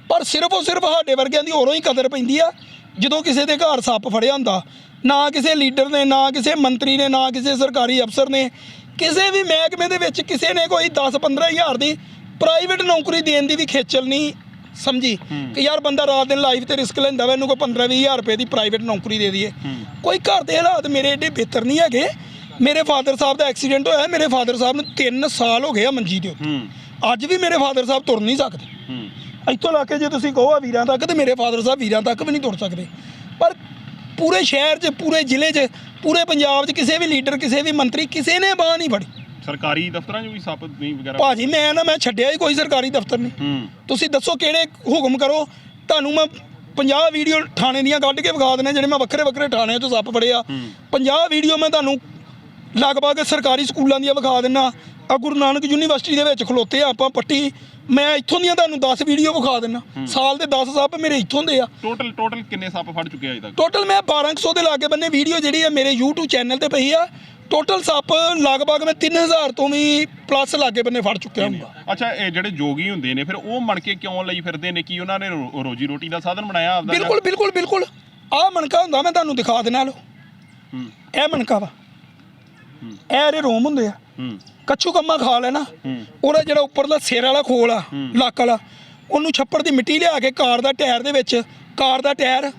ਪਰ ਸਿਰਫ ਉਹ ਸਿਰਫ ਸਾਡੇ ਵਰਗਿਆਂ ਦੀ ਹੋਰੋਂ ਹੀ ਕਦਰ ਪੈਂਦੀ ਆ, ਜਦੋਂ ਕਿਸੇ ਦੇ ਘਰ ਸੱਪ ਫੜਿਆ ਹੁੰਦਾ। ਨਾ ਕਿਸੇ ਲੀਡਰ ਨੇ, ਨਾ ਕਿਸੇ ਮੰਤਰੀ ਨੇ, ਨਾ ਕਿਸੇ ਸਰਕਾਰੀ ਅਫਸਰ ਨੇ, ਕਿਸੇ ਵੀ ਮਹਿਕਮੇ ਦੇ ਵਿੱਚ ਕਿਸੇ ਨੇ ਕੋਈ 10 15 ਹਜ਼ਾਰ ਦੀ ਪ੍ਰਾਈਵੇਟ ਨੌਕਰੀ ਦੇਣ ਦੀ ਵੀ ਖੇਚਲ ਨਹੀਂ ਸਮਝੀ ਕਿ ਯਾਰ ਬੰਦਾ ਰਾਤ ਦਿਨ ਲਾਈਫ ਤੇ ਰਿਸਕ ਲੈਂਦਾ ਵਾ ਇਹਨੂੰ ਕੋਈ 15 20000 ਰੁਪਏ ਦੀ ਪ੍ਰਾਈਵੇਟ ਨੌਕਰੀ ਦੇ ਦਈਏ। ਕੋਈ ਘਰ ਦੇ ਹਾਲਾਤ ਮੇਰੇ ਏਡੇ ਬਿਹਤਰ ਨਹੀਂ ਹੈਗੇ। ਮੇਰੇ ਫਾਦਰ ਸਾਹਿਬ ਦਾ ਐਕਸੀਡੈਂਟ ਹੋਇਆ ਮੇਰੇ ਫਾਦਰ ਸਾਹਿਬ ਨੂੰ 3 ਸਾਲ ਹੋ ਗਏ ਆ ਮੰਜੀ ਦੇ ਉੱਤੇ ਅੱਜ ਵੀ ਮੇਰੇ ਫਾਦਰ ਸਾਹਿਬ ਤੁਰ ਨਹੀਂ ਸਕਦੇ। ਇੱਥੋਂ ਲਾ ਕੇ ਜੇ ਤੁਸੀਂ ਕਹੋ ਆ ਵੀਰਾਂ ਤੱਕ ਤੇ ਮੇਰੇ ਫਾਦਰ ਸਾਹਿਬ ਵੀਰਾਂ ਤੱਕ ਵੀ ਨਹੀਂ ਤੁਰ ਸਕਦੇ। ਪਰ ਪੂਰੇ ਸ਼ਹਿਰ 'ਚ ਪੂਰੇ ਜ਼ਿਲ੍ਹੇ 'ਚ ਪੂਰੇ ਪੰਜਾਬ 'ਚ ਕਿਸੇ ਵੀ ਲੀਡਰ ਕਿਸੇ ਵੀ ਮੰਤਰੀ ਕਿਸੇ ਨੇ ਬਾਹ ਨਹੀਂ ਫੜੀ। ਸਰਕਾਰੀ ਦਫ਼ਤਰਾਂ 'ਚ ਵੀ ਸੱਪ ਨਹੀਂ ਵਗੈਰਾ? ਭਾਜੀ ਮੈਂ ਨਾ ਮੈਂ ਛੱਡਿਆ ਹੀ ਕੋਈ ਸਰਕਾਰੀ ਦਫ਼ਤਰ ਨਹੀਂ। ਹੂੰ। ਤੁਸੀਂ ਦੱਸੋ ਕਿਹੜੇ ਹੁਕਮ ਕਰੋ? ਤੁਹਾਨੂੰ ਮੈਂ 50 ਵੀਡੀਓ ਥਾਣੇ ਦੀਆਂ ਕੱਢ ਕੇ ਵਿਖਾ ਦੇਣੇ ਜਿਹੜੇ ਮੈਂ ਵੱਖਰੇ ਵੱਖਰੇ ਥਾਣਿਆਂ 'ਚੋਂ ਸੱਪ ਫੜੇ ਆ 50 ਵੀਡੀਓ ਮੈਂ ਤੁਹਾਨੂੰ ਲਗਭਗ ਸਰਕਾਰੀ ਸਕੂਲਾਂ ਦੀਆਂ ਵਿਖਾ ਦਿੰਨਾ ਆ ਗੁਰੂ ਨਾਨਕ ਯੂਨੀਵਰਸਿਟੀ ਦੇ ਵਿੱਚ ਖਲੋਤੇ ਆ ਆਪਾਂ ਪੱਟੀ। ਮੈਂ ਇੱਥੋਂ ਦੀਆਂ ਤੁਹਾਨੂੰ 10 ਵੀਡੀਓ ਵਿਖਾ ਦਿੰਨਾ। ਸਾਲ ਦੇ 10 ਸੱਪ ਮੇਰੇ ਇੱਥੋਂ ਦੇ ਆ। ਟੋਟਲ ਟੋਟਲ ਕਿੰਨੇ ਸੱਪ ਫੜ ਚੁੱਕੇ ਆ ਅਜੇ ਤੱਕ? ਟੋਟਲ ਮੈਂ 1200 ਦੇ ਲਾਗੇ ਬੰਨੇ ਵੀਡੀਓ ਜਿਹੜੀ ਆ ਮੇਰੇ YouTube ਚੈਨਲ ਤੇ ਪਈ ਆ। ਟੋਟਲ ਸੱਪ ਲਗਭਗ ਮੈਂ 3000 ਤੋਂ ਵੀ ਪਲੱਸ ਲਾਗੇ ਬੰਨੇ ਫੜ ਚੁੱਕਿਆ ਹਾਂ ਅੱਛਾ ਇਹ ਜਿਹੜੇ ਜੋਗੀ ਹੁੰਦੇ ਨੇ ਫਿਰ ਉਹ ਮਣ ਕੇ ਕਿਉਂ ਲਈ ਫਿਰਦੇ ਨੇ? ਕੀ ਉਹਨਾਂ ਨੇ ਰੋ- ਰੋਜੀ ਰੋਟੀ ਦਾ ਸਾਧਨ ਬਣਾਇਆ ਆਪਦਾ ਬਿਲਕੁਲ ਬਿਲਕੁਲ ਬਿਲਕੁਲ। ਆਹ ਮਣਕਾ ਹੁੰਦਾ ਮੈਂ ਤੁਹਾਨੂੰ ਦਿਖਾ ਦੇਣਾ ਲੋ ਹੂੰ। ਇਹ ਮਣਕਾ ਵਾ। ਇਹ ਇਹਦੇ ਰੋਮ ਹੁੰਦੇ ਆ। ਹੂੰ। ਕੱਚੂ ਕੰਮਾ ਖਾ ਲੈਣਾ ਉਹਦਾ ਜਿਹੜਾ ਉੱਪਰਲਾ ਸਿਰ ਵਾਲਾ ਖੋਲ ਆ ਲੱਕ ਵਾਲਾ ਉਹਨੂੰ ਛੱਪੜ ਦੀ ਮਿੱਟੀ ਲਿਆ ਕੇ ਕਾਰ ਦਾ ਟਾਇਰ ਦੇ ਵਿੱਚ ਕਾਰ ਦਾ ਟਾਇਰ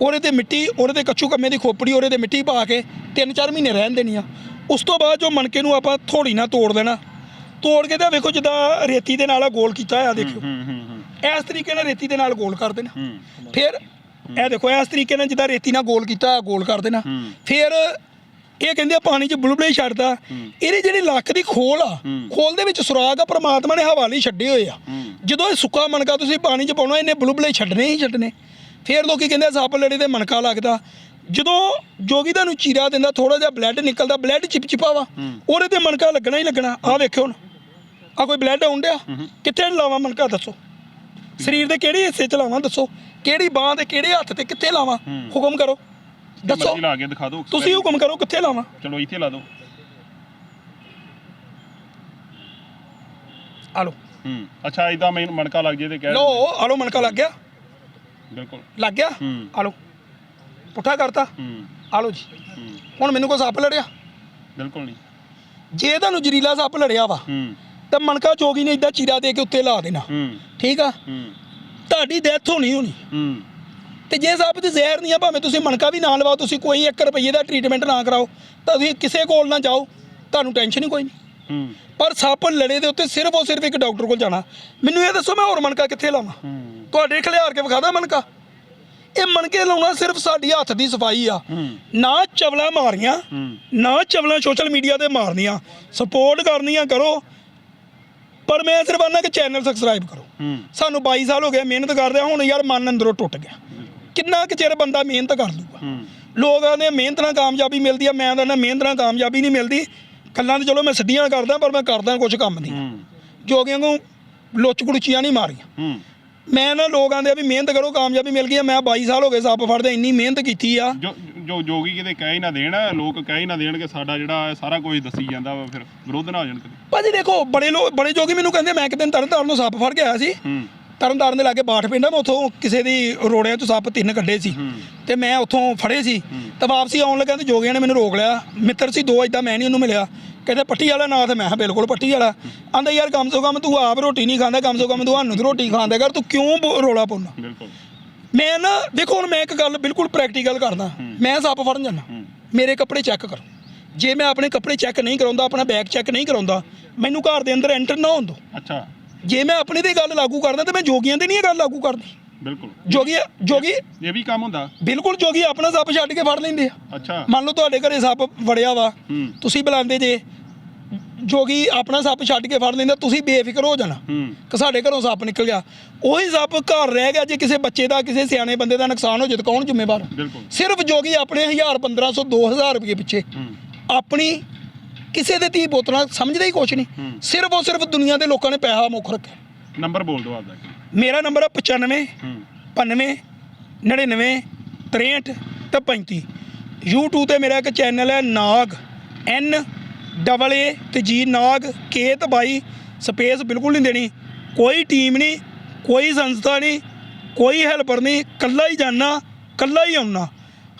ਉਹਦੇ ਤੇ ਮਿੱਟੀ ਉਹਦੇ ਤੇ ਕੱਚੂ ਕੰਮੇ ਦੀ ਖੋਪੜੀ ਉਹਦੇ ਤੇ ਮਿੱਟੀ ਪਾ ਕੇ 3-4 ਮਹੀਨੇ ਰਹਿਣ ਦੇਣੀ ਆ। ਉਸ ਤੋਂ ਬਾਅਦ ਜੋ ਮਣਕੇ ਨੂੰ ਆਪਾਂ ਥੋੜੀ ਨਾਲ ਤੋੜ ਦੇਣਾ। ਤੋੜ ਕੇ ਤਾਂ ਵੇਖੋ ਜਿੱਦਾਂ ਰੇਤੀ ਦੇ ਨਾਲ ਗੋਲ ਕੀਤਾ ਹੋਇਆ ਦੇਖਿਓ। ਇਸ ਤਰੀਕੇ ਨਾਲ ਰੇਤੀ ਦੇ ਨਾਲ ਗੋਲ ਕਰ ਦੇਣਾ। ਫਿਰ ਇਹ ਦੇਖੋ ਇਸ ਤਰੀਕੇ ਨਾਲ ਜਿੱਦਾਂ ਰੇਤੀ ਨਾਲ ਗੋਲ ਕੀਤਾ ਗੋਲ ਕਰ ਦੇਣਾ। ਫਿਰ ਇਹ ਕਹਿੰਦੇ ਆ ਪਾਣੀ 'ਚ ਬੁਲਬੁਲੇ ਛੱਡਦਾ। ਇਹਦੇ ਜਿਹੜੀ ਲੱਕ ਦੀ ਖੋਲ ਆ ਖੋਲ ਦੇ ਵਿੱਚ ਸੁਰਾਗ ਆ ਪ੍ਰਮਾਤਮਾ ਨੇ ਹਵਾ ਲਈ ਛੱਡੇ ਹੋਏ ਆ। ਜਦੋਂ ਇਹ ਸੁੱਕਾ ਮਣਕਾ ਤੁਸੀਂ ਪਾਣੀ 'ਚ ਪਾਉਣਾ ਇਹਨੇ ਬੁਲਬੁਲੇ ਛੱਡਣੇ ਹੀ ਛੱਡਣੇ। ਫਿਰ ਲੋਕੀ ਕਹਿੰਦੇ ਸੱਪ ਲੜੇ ਤੇ ਮਣਕਾ ਲੱਗਦਾ। ਜਦੋਂ ਜੋਗੀ ਤੁਹਾਨੂੰ ਚੀਰਾ ਦਿੰਦਾ ਥੋੜਾ ਜਿਹਾ ਬਲੱਡ ਨਿਕਲਦਾ ਬਲੱਡ ਚਿਪਚਿਪਾ ਵਾ ਉਹਦੇ ਤੇ ਮਣਕਾ ਲੱਗਣਾ ਹੀ ਲੱਗਣਾ। ਆ ਵੇਖਿਓ ਹੁਣ। ਆ ਕੋਈ ਬਲੱਡ ਆਉਣ ਡਿਆ? ਕਿੱਥੇ ਲਾਵਾਂ ਮਣਕਾ ਦੱਸੋ। ਸਰੀਰ ਦੇ ਕਿਹੜੇ ਹਿੱਸੇ ਚ ਲਾਵਾਂ ਦੱਸੋ। ਕਿਹੜੀ ਬਾਹ ਤੇ ਕਿਹੜੇ ਹੱਥ ਤੇ ਕਿੱਥੇ ਲਾਵਾਂ? ਹੁਕਮ ਕਰੋ। ਦੱਸੋ। ਮਰਜ਼ੀ ਲਾ ਕੇ ਦਿਖਾ ਦਿਓ ਤੁਸੀਂ ਹੁਕਮ ਕਰੋ ਕਿੱਥੇ ਲਾਵਾਂ? ਚਲੋ ਇੱਥੇ ਲਾ ਦਿਓ। ਆ ਹੂੰ ਅੱਛਾ ਇਦਾਂ ਮੈਨੂੰ ਮਣਕਾ ਲੱਗ ਜੇ ਤੇ ਕਹਿ ਲੋ ਆ ਮਣਕਾ ਲੱਗ ਗਿਆ। ਬਿਲਕੁਲ। ਲੱਗ ਗਿਆ? ਹੂੰ। ਆ ਪੁੱਠਾ ਕਰਤਾ? ਹੂੰ। ਆ ਜੀ। ਹੂੰ। ਹੁਣ ਮੈਨੂੰ ਕੋਈ ਸੱਪ ਲੜਿਆ? ਬਿਲਕੁਲ ਨਹੀਂ। ਜੇ ਤੁਹਾਨੂੰ ਜ਼ਰੀਲਾ ਸੱਪ ਲੜਿਆ ਵਾ ਹੂੰ। ਤਾਂ ਮਣਕਾ ਜੋਗੀ ਨੇ ਇਦਾਂ ਚੀਰਾ ਦੇ ਕੇ ਉੱਤੇ ਲਾ ਦੇਣਾ। ਹੂੰ। ਠੀਕ ਆ? ਹੂੰ। ਤੁਹਾਡੀ ਡੈਥ ਹੋਣੀ ਹੋਣੀ। ਹੂੰ। ਤੇ ਜੇ ਸੱਪ ਤੇ ਜ਼ਹਿਰ ਨਹੀਂ ਆ ਭਾਵੇਂ ਤੁਸੀਂ ਮਣਕਾ ਵੀ ਨਾ ਲਵਾਓ ਤੁਸੀਂ ਕੋਈ 1 ਰੁਪਏ ਦਾ ਟ੍ਰੀਟਮੈਂਟ ਨਾ ਕਰਾਓ ਤਾਂ ਤੁਸੀਂ ਕਿਸੇ ਕੋਲ ਨਾ ਜਾਓ ਤੁਹਾਨੂੰ ਟੈਨਸ਼ਨ ਹੀ ਕੋਈ ਨਹੀਂ। ਪਰ ਸੱਪ ਲੜੇ ਦੇ ਉੱਤੇ ਸਿਰਫ ਔਰ ਸਿਰਫ ਇੱਕ ਡਾਕਟਰ ਕੋਲ ਜਾਣਾ। ਮੈਨੂੰ ਇਹ ਦੱਸੋ ਮੈਂ ਹੋਰ ਮਣਕਾ ਕਿੱਥੇ ਲਾਵਾਂ? ਤੁਹਾਡੇ ਖਿਲਾਰ ਕੇ ਵਿਖਾਦਾ ਮਣਕਾ। ਇਹ ਮਣਕੇ ਲਾਉਣਾ ਸਿਰਫ ਸਾਡੀ ਹੱਥ ਦੀ ਸਫ਼ਾਈ ਆ। ਨਾ ਚਵਲਾ ਮਾਰੀਆਂ ਨਾ ਚਵਲਾ ਸੋਸ਼ਲ ਮੀਡੀਆ ਤੇ ਮਾਰਨੀਆਂ। ਸਪੋਰਟ ਕਰਨੀਆਂ ਕਰੋ ਪਰ ਮੈਂ ਸਿਰਫ ਆਨਾ ਕਿ ਚੈਨਲ ਸਬਸਕ੍ਰਾਈਬ ਕਰੋ। ਸਾਨੂੰ 22 ਸਾਲ ਹੋ ਗਏ ਮਿਹਨਤ ਕਰਦੇ ਹੁਣ ਯਾਰ ਮਨ ਅੰਦਰੋਂ ਟੁੱਟ ਗਿਆ। ਕਿੰਨਾ ਕੁ ਚਿਰ ਬੰਦਾ ਮਿਹਨਤ ਕਰ ਲੂਗਾ ਲੋਕ ਆਂਦੇ ਮਿਹਨਤ ਨਾਲ ਕਾਮਯਾਬੀ ਮਿਲਦੀ ਆ ਮੈਂ ਕਹਿੰਦਾ ਮਿਹਨਤ ਨਾਲ ਕਾਮਯਾਬੀ ਨਹੀਂ ਮਿਲਦੀ। ਕੱਲਾਂ ਤੇ ਚਲੋ ਮੈਂ ਸਿੱਧੀਆਂ ਕਰਦਾ ਪਰ ਮੈਂ ਕਰਦਾ ਕੁਝ ਕੰਮ ਨਹੀਂ। ਹੂੰ। ਜੋਗੀਆਂ ਨੂੰ ਲੁੱਚ ਕੁੜਚੀਆਂ ਨਹੀਂ ਮਾਰੀਆਂ। ਮੈਂ ਨਾ ਲੋਕ ਆਂਦੇ ਆ ਵੀ ਮਿਹਨਤ ਕਰੋ ਕਾਮਯਾਬੀ ਮਿਲ ਗਈ ਆ ਮੈਂ 22 ਸਾਲ ਹੋ ਗਏ ਸੱਪ ਫੜਦੇ ਇੰਨੀ ਮਿਹਨਤ ਕੀਤੀ ਆ। ਜੋ ਜੋਗੀ ਕਿਤੇ ਕਹਿ ਹੀ ਨਾ ਦੇਣ ਲੋਕ ਕਹਿ ਹੀ ਨਾ ਦੇਣ ਕਿ ਸਾਡਾ ਜਿਹੜਾ ਸਾਰਾ ਕੁਝ ਦੱਸੀ ਜਾਂਦਾ ਵਾ ਫਿਰ ਵਿਰੋਧ ਨਾ ਹੋ ਜਾਣ ਕਦੇ। ਭਾਜੀ ਦੇਖੋ ਬੜੇ ਲੋਕ ਬੜੇ ਜੋਗੀ ਮੈਨੂੰ ਕਹਿੰਦੇ ਮੈਂ ਕਿਤੇ ਤਰਨਤਾਰਨ ਨੂੰ ਸੱਪ ਫੜ ਕੇ ਆਇਆ ਸੀ। ਤਰਨਤਾਰਨ ਦੇ ਲਾਗੇ ਬਾਠ ਪਿੰਡ ਆ ਮੈਂ ਉੱਥੋਂ ਕਿਸੇ ਦੀ ਰੋੜਿਆਂ ਤੋਂ ਸੱਪ ਤਿੰਨ ਕੱਢੇ ਸੀ। ਹੂੰ। ਤੇ ਮੈਂ ਉੱਥੋਂ ਫੜੇ ਸੀ। ਤਾਂ ਵਾਪਸੀ ਆਉਣ ਲੱਗਾ ਤੇ ਜੋਗੀਆਂ ਨੇ ਮੈਨੂੰ ਰੋਕ ਲਿਆ। ਮਿੱਤਰ ਸੀ ਦੋ ਇਦਾਂ ਮੈਂ ਨਹੀਂ ਉਹਨੂੰ ਮਿਲਿਆ। ਕਹਿੰਦੇ ਪੱਟੀ ਵਾਲਾ ਨਾਂ ਤੇ ਮੈਂ ਕਿਹਾ ਬਿਲਕੁਲ ਪੱਟੀ ਵਾਲਾ। ਆਂਦਾ ਯਾਰ ਕਮ ਸੋ ਕਮ ਤੂੰ ਆਪ ਰੋਟੀ ਨਹੀਂ ਖਾਂਦਾ ਕਮ ਸੋ ਕਮ ਤੂੰ ਸਾਨੂੰ ਤੇ ਰੋਟੀ ਖਾਂਦਾ ਕਰ ਤੂੰ ਕਿਉਂ ਰੌਲਾ ਪਾਉਣਾ ਬਿਲਕੁਲ। ਮੈਂ ਨਾ ਦੇਖੋ ਹੁਣ ਮੈਂ ਇੱਕ ਗੱਲ ਬਿਲਕੁਲ ਪ੍ਰੈਕਟੀਕਲ ਕਰਦਾ। ਮੈਂ ਸੱਪ ਫੜਨ ਜਾਂਦਾ। ਹੂੰ। ਮੇਰੇ ਕੱਪੜੇ ਚੈੱਕ ਕਰੋ। ਜੇ ਮੈਂ ਆਪਣੇ ਕੱਪੜੇ ਚੈੱਕ ਨਹੀਂ ਕਰਾਉਂਦਾ ਆਪਣਾ ਬੈਗ ਚੈੱਕ ਨਹੀਂ ਕਰਾਉਂਦਾ ਮੈਨੂੰ ਘਰ ਦੇ ਅੰਦਰ ਐਂਟਰ ਨਾ ਹੋਣ ਦਿਓ। ਅੱਛਾ। ਜੇ ਮੈਂ ਆਪਣੀ ਤੇ ਗੱਲ ਲਾਗੂ ਕਰਦਾ ਤੇ ਮੈਂ ਜੋਗੀਆਂ ਤੇ ਨਹੀਂ ਇਹ ਗੱਲ ਲਾਗੂ ਕਰਦੀ। ਬਿਲਕੁਲ। ਜੋਗੀ ਜੋਗੀ? ਇਹ ਵੀ ਕੰਮ ਹੁੰਦਾ। ਬਿਲਕੁਲ ਜੋਗੀ ਆਪਣਾ ਸੱਪ ਛੱਡ ਕੇ ਫੜ ਲੈਂਦੇ ਆ। ਅੱਛਾ। ਮੰਨ ਲਓ ਤੁਹਾਡੇ ਘਰੇ ਸੱਪ ਵੜਿਆ ਵਾ ਤੁਸੀਂ ਬੁਲਾਉਂਦੇ ਜੇ। ਜੋਗੀ ਆਪਣਾ ਸੱਪ ਛੱਡ ਕੇ ਫੜ ਲੈਂਦਾ ਤੁਸੀਂ ਬੇਫਿਕਰ ਹੋ ਜਾਣਾ। ਕਿ ਸਾਡੇ ਘਰੋਂ ਸੱਪ ਨਿਕਲ ਗਿਆ। ਉਹੀ ਸੱਪ ਘਰ ਰਹਿ ਗਿਆ ਜੇ ਕਿਸੇ ਬੱਚੇ ਦਾ ਕਿਸੇ ਸਿਆਣੇ ਬੰਦੇ ਦਾ ਨੁਕਸਾਨ ਹੋ ਜਾਏ ਤਾਂ ਕੌਣ ਜ਼ਿੰਮੇਵਾਰ? ਬਿਲਕੁਲ। ਸਿਰਫ ਜੋਗੀ ਆਪਣੇ 1000 1500 2000 ਰੁਪਏ ਪਿੱਛੇ। ਆਪਣੀ ਕਿਸੇ ਦੇ ਧੀ ਬੋਤਲਾਂ ਸਮਝਦੇ ਹੀ ਕੁਛ ਨਹੀਂ। ਸਿਰਫ ਔਰ ਸਿਰਫ ਦੁਨੀਆ ਦੇ ਲੋਕਾਂ ਨੇ ਪੈਸਾ ਮੁੱਖ ਰੱਖਿਆ। ਨੰਬਰ ਬੋਲ ਦਿਓ ਆਪਦਾ ਮੇਰਾ ਨੰਬਰ ਹੈ 95 ਹੂੰ। 95 99 63 ਤੇ 35 YouTube ਤੇ ਮੇਰਾ ਇੱਕ ਚੈਨਲ ਹੈ ਨਾਗ। N ਡਬਲ ਏ ਤੇ ਜੀ ਨਾਗ ਕੇ ਤੇ ਬਾਈ। ਸਪੇਸ ਬਿਲਕੁਲ ਨਹੀਂ ਦੇਣੀ। ਕੋਈ ਟੀਮ ਨਹੀਂ ਕੋਈ ਸੰਸਥਾ ਨਹੀਂ ਕੋਈ ਹੈਲਪਰ ਨਹੀਂ ਕੱਲਾ ਹੀ ਜਾਣਾ ਕੱਲਾ ਹੀ ਆਉਣਾ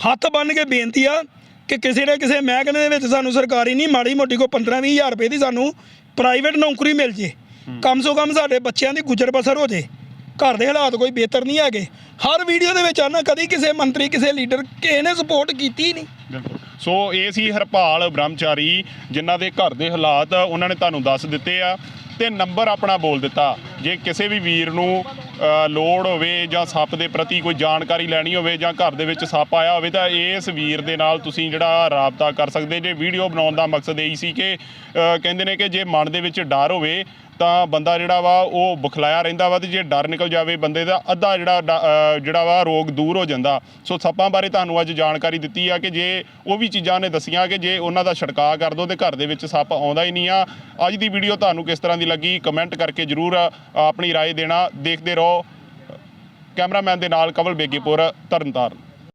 ਹੱਥ ਬੰਨ ਕੇ ਬੇਨਤੀ ਆ ਕਿ ਕਿਸੇ ਨਾ ਕਿਸੇ ਮਹਿਕਮੇ ਦੇ ਵਿੱਚ ਸਾਨੂੰ ਸਰਕਾਰੀ ਨਹੀਂ ਮਾੜੀ ਮੋਟੀ ਕੋ 15 ਹਜ਼ਾਰ ਰੁਪਏ ਦੀ ਸਾਨੂੰ ਪ੍ਰਾਈਵੇਟ ਨੌਕਰੀ ਮਿਲ ਜੇ। ਕਮ ਸੋ ਕਮ ਸਾਡੇ ਬੱਚਿਆਂ ਦੀ ਗੁਜ਼ਰ ਬਸਰ ਹੋ ਜੇ। ਘਰ ਦੇ ਹਾਲਾਤ ਕੋਈ ਬਿਹਤਰ ਨਹੀਂ ਹੈਗੇ। ਹਰ ਵੀਡੀਓ ਦੇ ਵਿੱਚ ਆਨਾ ਕਦੀ ਕਿਸੇ ਮੰਤਰੀ ਕਿਸੇ ਲੀਡਰ ਕਿਸੇ ਨੇ ਸਪੋਰਟ ਕੀਤੀ ਨਹੀਂ। ਬਿਲਕੁਲ। ਸੋ ਇਹ ਸੀ ਹਰਪਾਲ ਬ੍ਰਹਮਚਾਰੀ ਜਿਨ੍ਹਾਂ ਦੇ ਘਰ ਦੇ ਹਾਲਾਤ ਉਹਨਾਂ ਨੇ ਤੁਹਾਨੂੰ ਦੱਸ ਦਿੱਤੇ ਆ। ਤੇ ਨੰਬਰ ਆਪਣਾ ਬੋਲ ਦਿੱਤਾ। ਜੇ ਕਿਸੇ ਵੀ ਵੀਰ ਨੂੰ ਲੋੜ ਹੋਵੇ ਜਾਂ ਸੱਪ ਦੇ ਪ੍ਰਤੀ ਕੋਈ ਜਾਣਕਾਰੀ ਲੈਣੀ ਹੋਵੇ ਜਾਂ ਘਰ ਦੇ ਵਿੱਚ ਸੱਪ ਆਇਆ ਹੋਵੇ ਤਾਂ ਇਸ ਵੀਰ ਦੇ ਨਾਲ ਤੁਸੀਂ ਜਿਹੜਾ ਰਾਬਤਾ ਕਰ ਸਕਦੇ ਜੇ। ਵੀਡੀਓ ਬਣਾਉਣ ਦਾ ਮਕਸਦ ਇਹੀ ਸੀ ਕਿ ਕਹਿੰਦੇ ਨੇ ਕਿ ਜੇ ਮਨ ਦੇ ਵਿੱਚ ਡਰ ਹੋਵੇ ਤਾਂ ਬੰਦਾ ਜਿਹੜਾ ਵਾ ਉਹ ਬੁਖਲਾਇਆ ਰਹਿੰਦਾ ਵਾ ਤੇ ਜੇ ਡਰ ਨਿਕਲ ਜਾਵੇ ਬੰਦੇ ਦਾ ਅੱਧਾ ਜਿਹੜਾ ਡ- ਅ, ਜਿਹੜਾ ਵਾ ਰੋਗ ਦੂਰ ਹੋ ਜਾਂਦਾ ਸੋ ਸੱਪਾਂ ਬਾਰੇ ਤੁਹਾਨੂੰ ਅੱਜ ਜਾਣਕਾਰੀ ਦਿੱਤੀ ਆ ਕਿ ਜੇ ਉਹ ਵੀ ਚੀਜ਼ਾਂ ਨੇ ਦੱਸੀਆਂ ਕਿ ਜੇ ਉਹਨਾਂ ਦਾ ਛਿੜਕਾਅ ਕਰ ਦੋ ਤੇ ਘਰ ਦੇ ਵਿੱਚ ਸੱਪ ਆਉਂਦਾ ਹੀ ਨਹੀਂ ਆ ਅੱਜ ਦੀ ਵੀਡੀਓ ਤੁਹਾਨੂੰ ਕਿਸ ਤਰ੍ਹਾਂ ਦੀ ਲੱਗੀ ਕਮੈਂਟ ਕਰਕੇ ਜਰੂਰ ਆਪਣੀ رائے ਦੇਣਾ ਦੇਖਦੇ ਰਹੋ ਕੈਮਰਾਮੈਨ ਦੇ ਨਾਲ ਕਵਲ ਬੇਗੇਪੁਰ ਤਰਨਤਾਰਨ